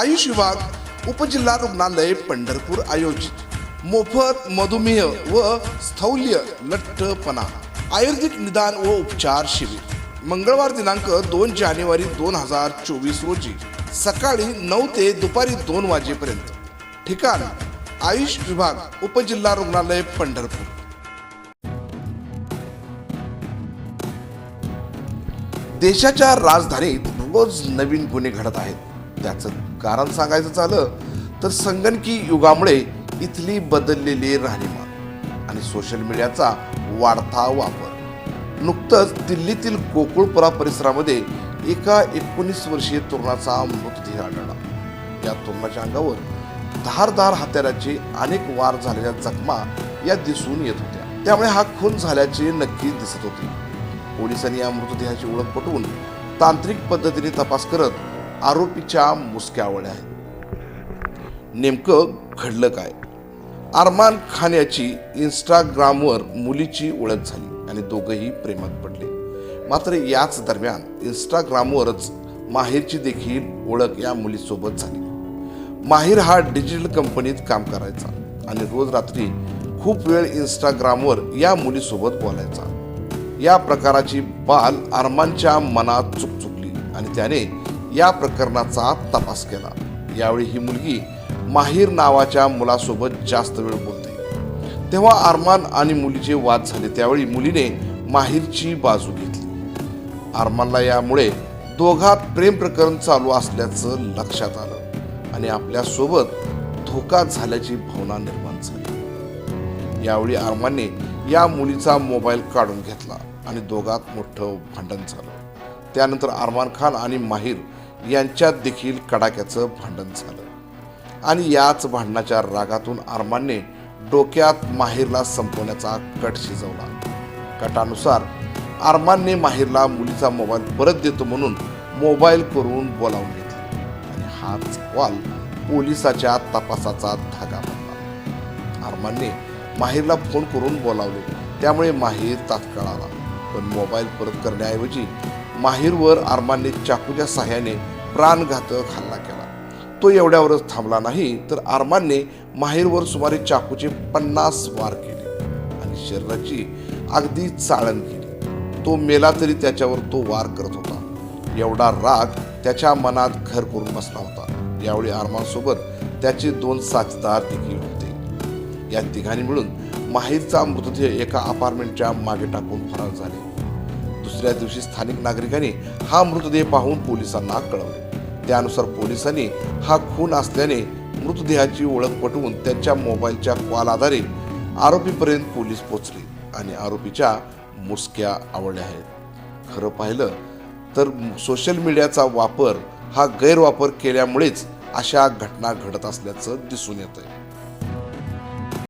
आयुष विभाग उपजिल्हा रुग्णालय पंढरपूर आयोजित. मोफत मधुमेह व स्थौल्य लठ्ठपणा. आयुर्वेदिक निदान व उपचार शिबिर. मंगळवार दिनांक दोन जानेवारी दोन हजार चोवीस रोजी. सकाळी नऊ ते दुपारी दोन वाजेपर्यंत. ठिकाण आयुष विभाग उपजिल्हा रुग्णालय पंढरपूर. देशाच्या राजधानीत रोज नवीन गुन्हे घडत आहेत. त्याचं कारण सांगायचं झालं तर संगणकी युगामुळे इथली बदललेली राहणीमान आणि सोशल मीडियाचा वाढता वापर. नुकतंच दिल्लीतील गोकुळपुरा परिसरामध्ये एका एकोणीस वर्षीय तरुणाचा मृतदेह आढळला. या तरुणाच्या अंगावर धारदार हत्याराचे अनेक वार झालेल्या जखमा या दिसून येत होत्या. त्यामुळे हा खून झाल्याचे नक्की दिसत होते. पोलिसांनी या मृतदेहाची ओळख पटवून तांत्रिक पद्धतीने तपास करत आरोपीच्या मुसक्यावळ्या आहेत. नेमकं घडलं काय? अरमान खान याची इंस्टाग्रामवर मुलीची ओळख झाली आणि दोघंही प्रेमात पडले. मात्र याच दरम्यान इंस्टाग्रामवरच माहिरची देखील ओळख या मुलीसोबत झाली. माहिर हा डिजिटल कंपनीत काम करायचा आणि रोज रात्री खूप वेळ इंस्टाग्रामवर या मुलीसोबत बोलायचा. या प्रकाराची बाल अरमानच्या मनात चुकचुकली आणि त्याने या प्रकरणाचा तपास केला. यावेळी ही मुलगी माहीर नावाच्या मुलासोबत जास्त वेळ बोलते. तेव्हा अरमान आणि मुलीचे वाद झाले. त्यावेळी मुलीने माहीरची बाजू घेतली. अरमानला यामुळे दोघात प्रेम प्रकरण चालू असल्याचं लक्षात आलं आणि आपल्यासोबत धोका झाल्याची भावना निर्माण झाली. यावेळी अरमानने या मुलीचा मोबाईल काढून घेतला आणि दोघात मोठं भांडण झालं. त्यानंतर अरमान खान आणि माहीर यांच्यात देखील कडाक्याचं भांडण झालं. आणि याच भांडणाच्या रागातून अरमानने डोक्यात माहीरला संपवण्याचा कट शिजवला. कटानुसार अरमानने माहीरला मुलीचा मोबाईल परत देतो म्हणून मोबाईल करून बोलावून घेतला. आणि हाच कॉल पोलिसाच्या तपासाचा धागा बनला. अरमानने माहीरला फोन करून बोलावले. त्यामुळे माहीर तात्काळ आला. पण मोबाईल परत करण्याऐवजी माहीरवर अरमानने चाकूच्या सहाय्याने प्राणघातक हल्ला केला. तो एवढ्यावरच थांबला नाही तर अरमानने माहेरवर सुमारे चाकूचे पन्नास वार केले आणि शरीराची अगदी चाळण केली. तो मेला तरी त्याच्यावर तो वार करत होता. एवढा राग त्याच्या मनात घर करून बसला होता. यावेळी आरमानसोबत त्याचे दोन साथीदार देखील होते. या तिघांनी मिळून माहीरचा मृतदेह एका अपार्टमेंटच्या मागे टाकून फरार झाले. दुसऱ्या दिवशी स्थानिक नागरिकांनी हा मृतदेह पाहून पोलिसांना कळवले. त्यानुसार पोलिसांनी हा खून असल्याने मृतदेहाची ओळख पटवून त्यांच्या मोबाईलच्या कॉल आधारे आरोपीपर्यंत पोलीस पोचले आणि आरोपीच्या मुसक्या आवडल्या आहेत. खरं पाहिलं तर सोशल मीडियाचा वापर हा गैरवापर केल्यामुळेच अशा घटना घडत असल्याचं दिसून येत आहे